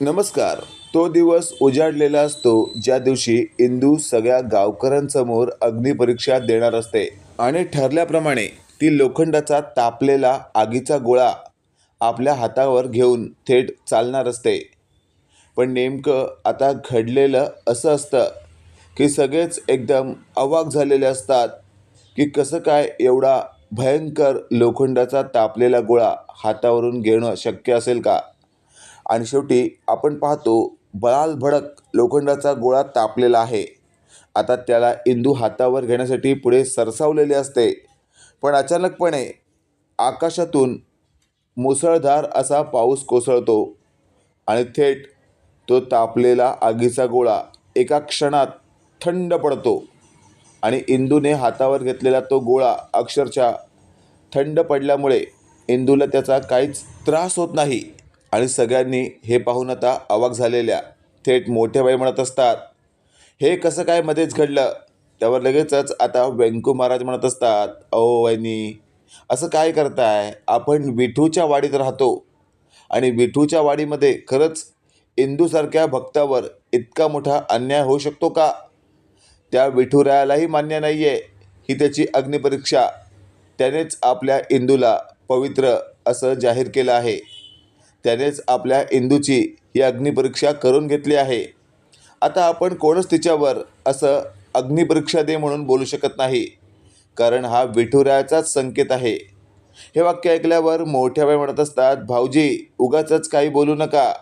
नमस्कार. तो दिवस उजाडलेला असतो ज्या दिवशी इंदू सगळ्या गावकऱ्यांसमोर अग्निपरीक्षा देणार असते आणि ठरल्याप्रमाणे ती लोखंडाचा तापलेला आगीचा गोळा आपल्या हातावर घेऊन थेट चालणार असते. पण नेमकं आता घडलेलं असं असतं की सगळेच एकदम अवाक झालेले असतात की कसं काय एवढा भयंकर लोखंडाचा तापलेला गोळा हातावरून घेणं शक्य असेल का? आणि शेवटी आपण पाहतो बळाल भडक लोखंडाचा गोळा तापलेला आहे. आता त्याला इंदू हातावर घेण्यासाठी पुढे सरसावलेले असते. पण अचानकपणे आकाशातून मुसळधार असा पाऊस कोसळतो आणि थेट तो तापलेला आगीचा गोळा एका क्षणात थंड पडतो आणि इंदूने हातावर घेतलेला तो गोळा अक्षरशः थंड पडल्यामुळे इंदूला त्याचा काहीच त्रास होत नाही. आणि सगळ्यांनी हे पाहून आता अवाक झालेल्या थेट मोठ्या बाई म्हणत असतात हे कसं काय मध्येच घडलं? त्यावर लगेचच आता व्यंकू महाराज म्हणत असतात अहो वहिनी असं काय करताय? आपण विठूच्या वाडीत राहतो आणि विठूच्या वाडीमध्ये खरंच इंदूसारख्या भक्तावर इतका मोठा अन्याय होऊ शकतो का? त्या विठुरायालाही मान्य नाही आहे ही त्याची अग्निपरीक्षा. त्यानेच आपल्या इंदूला पवित्र असं जाहीर केलं आहे. त्यानेच आपल्या इंदूची ही अग्निपरीक्षा करून घेतली आहे. आता आपण कोणच तिच्यावर असं अग्निपरीक्षा दे म्हणून बोलू शकत नाही कारण हा विठुरायाचाच संकेत आहे. हे वाक्य ऐकल्यावर मोठ्या बाई म्हणत असतात भाऊजी उगाचच काही बोलू नका.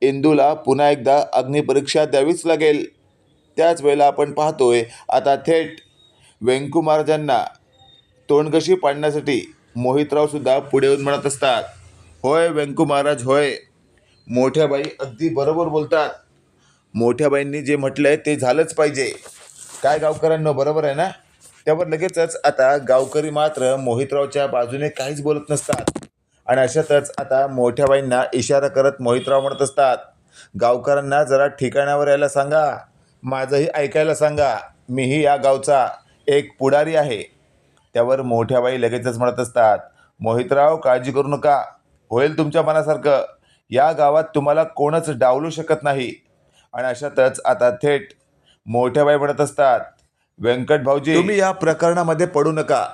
इंदूला पुन्हा एकदा अग्निपरीक्षा द्यावीच लागेल. त्याच वेळेला आपण पाहतोय आता थेट व्यंकू महाराजांना तोंडकशी पाडण्यासाठी मोहितरावसुद्धा पुढे येऊन म्हणत असतात. होय व्यंकू महाराज होय. मोठ्या बाई अगदी बरोबर बोलतात. मोठ्या बाईंनी जे म्हटलंय ते झालंच पाहिजे. काय गावकऱ्यांना बरोबर आहे ना? त्यावर लगेचच आता गावकरी मात्र मोहितरावच्या बाजूने काहीच बोलत नसतात. आणि अशातच आता मोठ्या बाईंना इशारा करत मोहितराव म्हणत असतात गावकऱ्यांना जरा ठिकाणावर यायला सांगा. माझंही ऐकायला सांगा. मीही या गावचा एक पुढारी आहे. त्यावर मोठ्या बाई लगेचच म्हणत असतात मोहितराव काळजी करू नका. होईल तुमच्या मनासारखं. या गावात तुम्हाला कोणच डावलू शकत नाही. आणि अशातच आता थेट मोठ्या बाई म्हणत असतात व्यंकट भाऊजी तुम्ही या प्रकरणामध्ये पडू नका.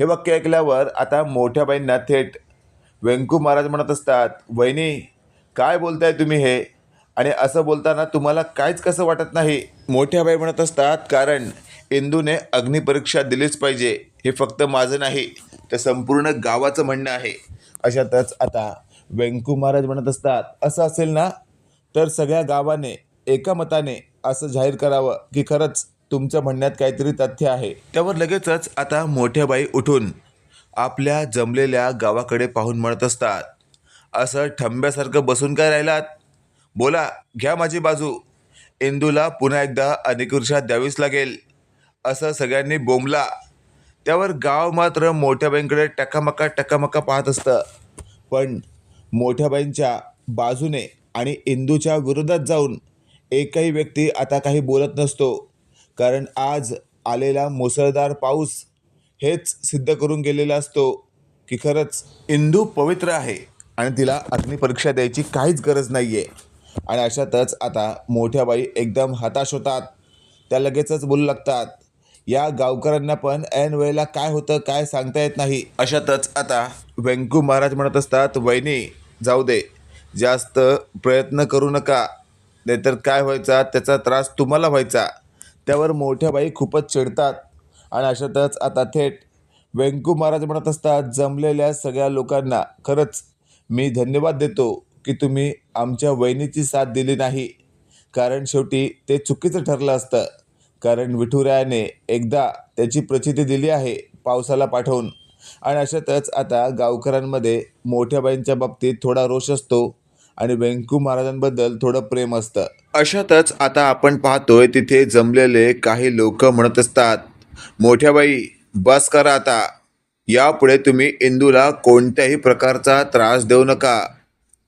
हे वाक्य ऐकल्यावर आता मोठ्या बाईंना थेट व्यंकू महाराज म्हणत असतात वहिनी काय बोलताय तुम्ही हे? आणि असं बोलताना तुम्हाला काहीच कसं वाटत नाही. मोठ्या बाई म्हणत असतात कारण इंदूने अग्निपरीक्षा दिलीच पाहिजे. हे फक्त माझं नाही तर संपूर्ण गावाचं म्हणणं आहे. अशातच आता व्यंकू महाराज म्हणत असतात असं असेल ना? तर सगळ्या गावाने एका मताने असं जाहीर करावं की खरंच तुमच्या म्हणण्यात काहीतरी तथ्य आहे. त्यावर लगेचच आता मोठ्या बाई उठून आपल्या जमलेल्या गावाकडे पाहून म्हणत असतात असं ठंब्यासारखं बसून काय राहिलात? बोला घ्या माझी बाजू. इंदूला पुन्हा एकदा अनिकुर्षा द्यावीच लागेल. असं सगळ्यांनी बोंबला त्यावर गाव मात्र मोठ्याबाईंकडे टकामका टकामका पाहत असतं. पण मोठ्याबाईंच्या बाजूने आणि इंदूच्या विरोधात जाऊन एकही व्यक्ती आता काही बोलत नसतो. कारण आज आलेला मुसळधार पाऊस हेच सिद्ध करून गेलेला असतो की खरंच इंदू पवित्र आहे आणि तिला अग्निपरीक्षा द्यायची काहीच गरज नाही आहे आणि अशातच आता मोठ्या बाई एकदम हताश होतात. त्या लगेचच बोलू लागतात. या गावकऱ्यांना पण ऐन वेळेला काय होतं काय सांगता येत नाही. अशातच आता व्यंकू महाराज म्हणत असतात वहिनी जाऊ दे. जास्त प्रयत्न करू नका. नाहीतर काय व्हायचा त्याचा त्रास तुम्हाला व्हायचा. त्यावर मोठ्या बाई खूपच चिडतात. आणि अशातच आता थेट व्यंकू महाराज म्हणत असतात जमलेल्या सगळ्या लोकांना खरंच मी धन्यवाद देतो की तुम्ही आमच्या वहिनीची साथ दिली नाही. कारण शेवटी ते चुकीचं ठरलं असतं. कारण विठुरायाने एकदा त्याची प्रचिती दिली आहे पावसाला पाठवून. आणि अशातच आता गावकऱ्यांमध्ये मोठ्या बाईंच्या बाबतीत थोडा रोष असतो आणि व्यंकू महाराजांबद्दल थोडं प्रेम असतं. अशातच आता आपण पाहतोय तिथे जमलेले काही लोक म्हणत असतात मोठ्या बाई बस करा आता. यापुढे तुम्ही इंदूला कोणत्याही प्रकारचा त्रास देऊ नका.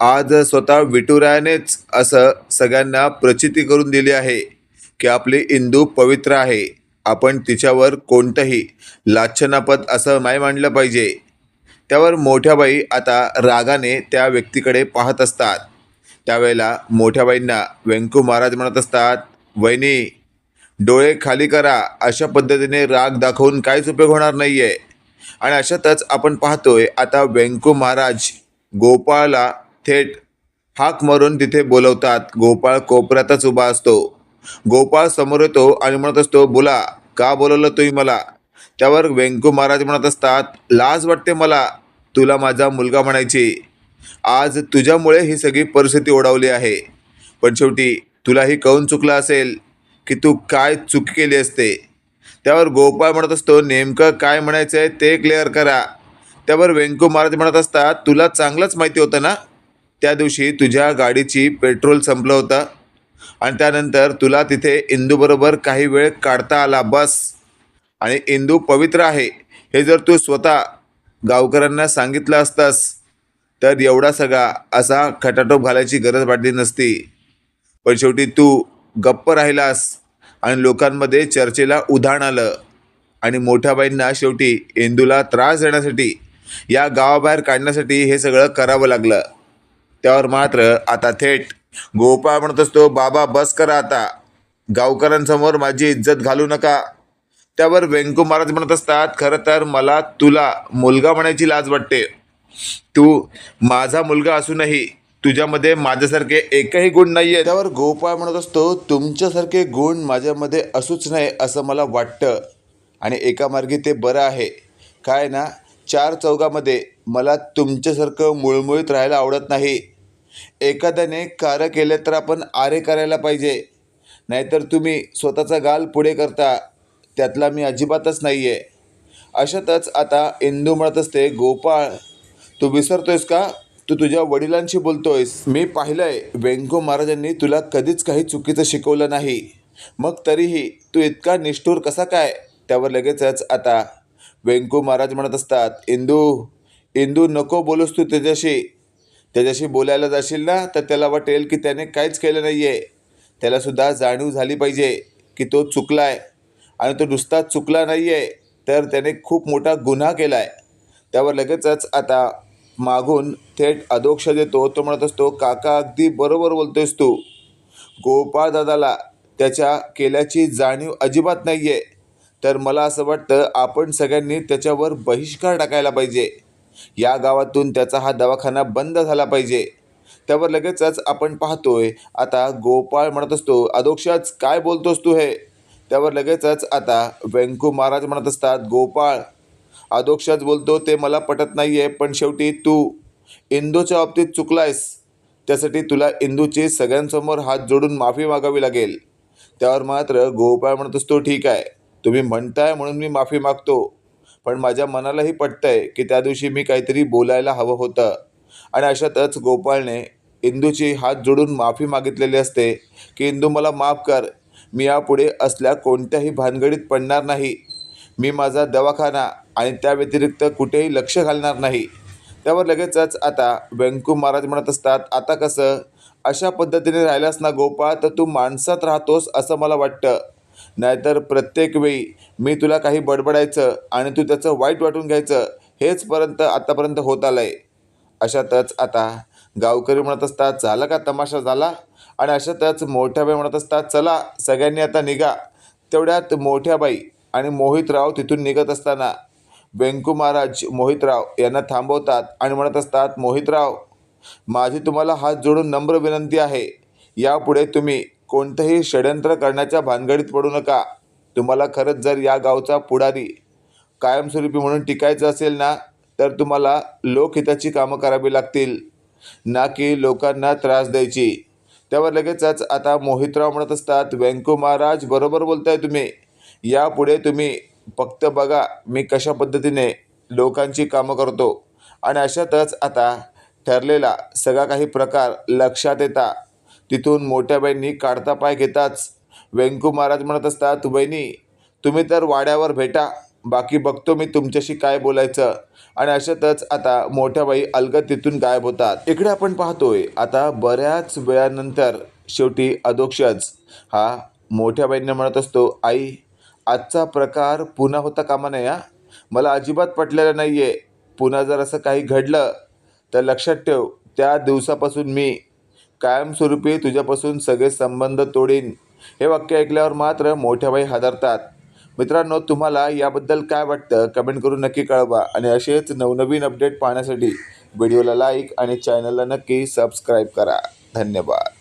आज स्वतः विठुरायानेच असं सगळ्यांना प्रचिती करून दिली आहे. की आपली इंदू पवित्र आहे. आपण तिच्यावर कोणतंही लाच्छनापद असं नाही मांडलं पाहिजे. त्यावर मोठ्या बाई आता रागाने त्या व्यक्तीकडे पाहत असतात. त्यावेळेला मोठ्याबाईंना व्यंकू महाराज म्हणत असतात वहिनी डोळे खाली करा. अशा पद्धतीने राग दाखवून काहीच उपयोग होणार नाही आहे आणि अशातच आपण पाहतोय आता व्यंकू महाराज गोपाळला थेट हाक मारून तिथे बोलवतात. गोपाळ कोपऱ्यातच उभा असतो. गोपाळ समोर येतो आणि म्हणत असतो बोला का बोलवलं तुम्ही मला? त्यावर व्यंकू महाराज म्हणत असतात लाज वाटते मला तुला माझा मुलगा म्हणायची. आज तुझ्यामुळे ही सगळी परिस्थिती ओढावली आहे. पण शेवटी तुलाही कळून चुकलं असेल की तू काय चूक केली असते. त्यावर गोपाळ म्हणत असतो नेमकं काय म्हणायचं आहे ते क्लिअर करा. त्यावर व्यंकू महाराज म्हणत असतात तुला चांगलंच माहिती होतं ना? त्या दिवशी तुझ्या गाडीची पेट्रोल संपलं होतं. आणि त्यानंतर तुला तिथे इंदूबरोबर काही वेळ काढता आला बस. आणि इंदू पवित्र आहे. हे जर तू स्वतः गावकऱ्यांना सांगितलं असतास तर एवढा सगळा असा खटाटोप घालायची गरज वाटली नसती. पण शेवटी तू गप्प राहिलास आणि लोकांमध्ये चर्चेला उधाण आलं. आणि मोठ्याबाईंना शेवटी इंदूला त्रास देण्यासाठी या गावाबाहेर काढण्यासाठी हे सगळं करावं लागलं. त्यावर मात्र आता थेट गोपाळ म्हणत असतो बाबा बस करा आता. गावकऱ्यांसमोर माझी इज्जत घालू नका. त्यावर व्यंकू महाराज म्हणत असतात खरं तर मला तुला मुलगा म्हणायची लाज वाटते. तू माझा मुलगा असूनही तुझ्यामध्ये माझ्यासारखे एकही गुण नाही आहे त्यावर गोपाळ म्हणत असतो तुमच्यासारखे गुण माझ्यामध्ये असूच नाही असं मला वाटतं आणि एका मार्गी ते बरं आहे. काय ना चार चौघामध्ये मला तुमच्यासारखं मुळमुळीत राहायला आवडत नाही. एखाद्याने कार्य केले तर आपण आरे करायला पाहिजे. नाहीतर तुम्ही स्वतःचा गाल पुढे करता त्यातला मी अजिबातच नाही आहे अशातच आता इंदू म्हणत असते गोपाळ तू विसरतोयस का? तू तुझ्या वडिलांशी बोलतोयस. मी पाहिलंय व्यंकू महाराजांनी तुला कधीच काही चुकीचं शिकवलं नाही. मग तरीही तू इतका निष्ठूर कसा काय? त्यावर लगेचच आता व्यंकू महाराज म्हणत असतात इंदू इंदू नको बोलूस तू त्याच्याशी त्याच्याशी बोलायला जाशील ना तर त्याला वाटेल की त्याने काहीच केलं नाही आहे त्यालासुद्धा जाणीव झाली पाहिजे की तो चुकला आहे आणि तो नुसता चुकला नाही आहे तर त्याने खूप मोठा गुन्हा केला आहे त्यावर लगेचच आता मागून थेट अधोक्ष देतो. तो म्हणत असतो काका अगदी बरोबर बोलतोयस तू. गोपाळदादाला त्याच्या केल्याची जाणीव अजिबात नाही आहे तर मला असं वाटतं आपण सगळ्यांनी त्याच्यावर बहिष्कार टाकायला पाहिजे. या गावातून त्याचा हा दवाखाना बंद झाला पाहिजे. त्यावर लगेचच आपण पाहतोय आता गोपाळ म्हणत असतो अधोक्षाच काय बोलतोस तू हे? त्यावर लगेचच आता व्यंकू महाराज म्हणत असतात गोपाळ अधोक्षाच बोलतो ते मला पटत नाही आहे पण शेवटी तू इंदूच्या बाबतीत चुकलायस. त्यासाठी तुला इंदूची सगळ्यांसमोर हात जोडून माफी मागावी लागेल. त्यावर मात्र गोपाळ म्हणत असतो ठीक आहे तुम्ही म्हणताय म्हणून मी माफी मागतो. पण माझ्या मनालाही पटतंय की त्या दिवशी मी काहीतरी बोलायला हवं होतं. आणि अशातच गोपाळने इंदूची हात जोडून माफी मागितलेली असते की इंदू मला माफ कर. मी यापुढे असल्या कोणत्याही भानगडीत पडणार नाही. मी माझा दवाखाना आणि त्या व्यतिरिक्त कुठेही लक्ष घालणार नाही. त्यावर लगेचच आता व्यंकू महाराज म्हणत असतात आता कसं? अशा पद्धतीने राहिलास ना गोपाळ तर तू माणसात राहतोस असं मला वाटतं. नाहीतर प्रत्येक वेळी मी तुला काही बडबडायचं आणि तू त्याचं वाईट वाटून घ्यायचं हेचपर्यंत आतापर्यंत होत आलं आहे अशातच आता गावकरी म्हणत असतात झाला का तमाशा झाला? आणि अशातच मोठ्या बाई म्हणत असतात चला सगळ्यांनी आता निघा. तेवढ्यात मोठ्या बाई आणि मोहितराव तिथून निघत असताना व्यंकू महाराज मोहितराव यांना थांबवतात आणि म्हणत असतात मोहितराव माझी तुम्हाला हात जोडून नम्र विनंती आहे. यापुढे तुम्ही कोणतंही षडयंत्र करण्याच्या भानगडीत पडू नका. तुम्हाला खरंच जर या गावचा पुढारी कायमस्वरूपी म्हणून टिकायचं असेल ना तर तुम्हाला लोकहिताची कामं करावी लागतील. ना की लोकांना त्रास द्यायची. त्यावर लगेचच आता मोहितराव म्हणत असतात व्यंकू महाराज बरोबर बोलताय तुम्ही. यापुढे तुम्ही फक्त बघा मी कशा पद्धतीने लोकांची कामं करतो. आणि अशातच आता ठरलेला सगळा काही प्रकार लक्षात येता. तिथून मोठ्या बहिणी काढता पाय घेताच व्यंकू महाराज म्हणत असतात वहिनी तुम्ही तर वाड्यावर भेटा बाकी बघतो मी तुमच्याशी काय बोलायचं. आणि अशातच आता मोठ्या बाई अलगद तिथून गायब होतात. इकडे आपण पाहतोय आता बऱ्याच वेळानंतर शेवटी अधोक्षज हा मोठ्या बाईंना म्हणत असतो आई आजचा प्रकार पुन्हा होता कामा नये हा? मला अजिबात पटलेलं नाही आहे पुन्हा जर असं काही घडलं तर लक्षात ठेव त्या दिवसापासून मी कायमस्वरूपी तुझ्यापासून सगळे संबंध तोडीन. हे वाक्य ऐकल्यावर मात्र मोठ्याबाई हादरतात. मित्रांनो तुम्हाला याबद्दल काय वाटतं? कमेंट करून नक्की कळवा आणि असेच नवनवीन अपडेट पाहण्यासाठी व्हिडिओला लाईक आणि चॅनलला नक्की सबस्क्राईब करा. धन्यवाद.